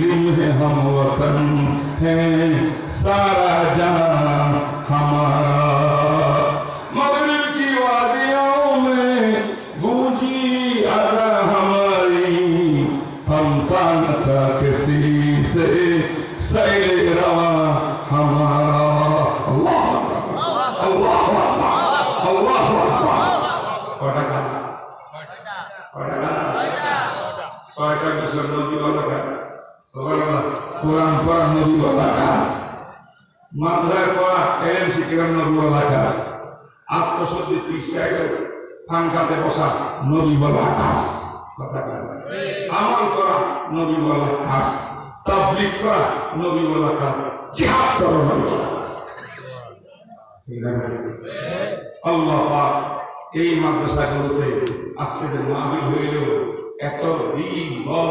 ये हम वतन है, सारा जहाँ हमारा। मगरब की वादियों में गूंजी अदा हमारी, हम तान था किसी से सैल हमारा। अल्लाह अल्लाह। अल्लाह अल्लाह पटाखा पटाखा पटाखा मुसलमानों की और पटाखा কোরআন পড়া নদী বলা কাজ। মাদ্রায় পড়া এলেম শিখিলাম নবী বলা কাজ। আত্মসত্যি পিসায় ফাঙ্কাতে বসা নবী বলা কাজ। আমল করা নবী বলা কাজ। তাবলিগ করা নবী বলা কাজ। জিহাদ করা নবী? আল্লাহ পাক এই মাদ্রাসাগুলোতে আজকে যে মাহবিল হইল এত দিন বর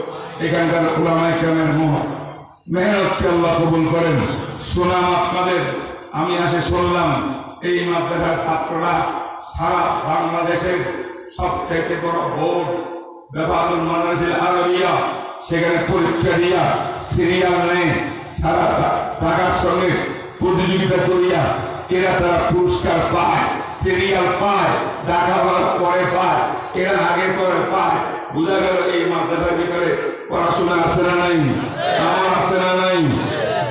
এখানকার উলামায়ে কেরামের মুহ। মেহনতকে আল্লাহ কবুল করেন? সুনাম আপনাদের আমি আসে শুনলাম, এই মাদ্রাসার ছাত্ররা সারা বাংলাদেশের সব থেকে বড় বোর্ড, বেফাতুল মাদ্রাসিল আরবিয়া, সেখানে পরীক্ষা দিয়া সিরিয়াল নেই সারা টাকার সঙ্গে প্রতিযোগিতা করিয়া এরা তারা পুরস্কার পায়, সিরিয়াল পায় হওয়ার পরে পায়, এরা আগে পরে পায়। বোঝা গেল এই মাদ্রাসার আছে না নাই? আমার আছে না নাই?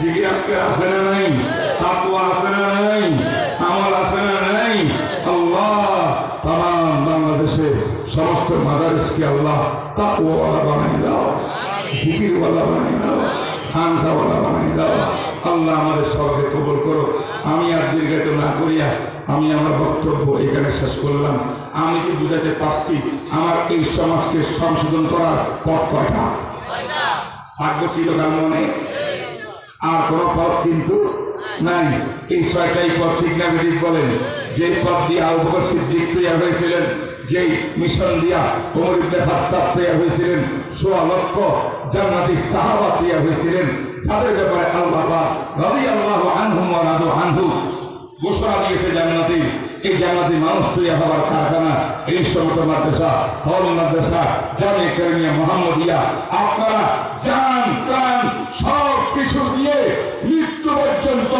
জিজ্ঞাসকে আছে না নাই? তাকুয়া আছে না নাই? আমার আছে না নাই? আল্লাহ তাম বাংলাদেশে সমস্ত মাদারিসকে আল্লাহ তাকুয়াওয়ালা বানাই দাও। জিকিরওয়ালা বানাই দাও। খানখাওয়ালা বানাই দাও। আল্লাহ আমাদের সবাইকে কবল করো আমি আর দীর্ঘায়িত না করিয়া আমি আমার বক্তব্য এখানে শেষ করলাম। আমি কি বুঝাতে পারছি? আমার এই সমাজকে সংশোধন করার পথ কয়টা? ভাগ্য ছিল তার মনে। আর কোন পথ কিন্তু নাই। এই ছয়টাই পথ ঠিক না ঠিক বলেন। যে পথ দিয়ে আবু বকর সিদ্দিক তৈরি হয়েছিলেন, যেই মিশন দিয়া ওমর ইবনে খাত্তাব তৈরি হয়েছিলেন সোয়া লক্ষ জান্নাতি সাহাবা তৈরি হয়েছিলেন। তাদের ব্যাপারে আল্লাহ রাদিয়াল্লাহু আনহুম ওয়া রাদু আনহু ঘোষণা দিয়েছে জান্নাতি। এই জান্নাতি মানুষ তৈরি হওয়ার কারখানা এই সমস্ত মাদ্রাসা হল মাদ্রাসা জামে কারিমিয়া মোহাম্মদিয়া আপনারা জান প্রাণ সব কিছু দিয়ে মৃত্যু পর্যন্ত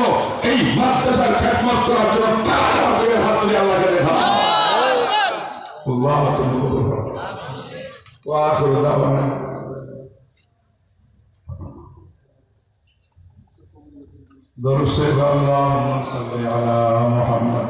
এই মাদ্রাসার খেদমত করার জন্য কারা করে হাত তুলে আল্লাহকে দেখা আল্লাহ وآخر دعوانا درسد اللهم صل على محمد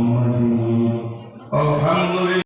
Oh, hallelujah.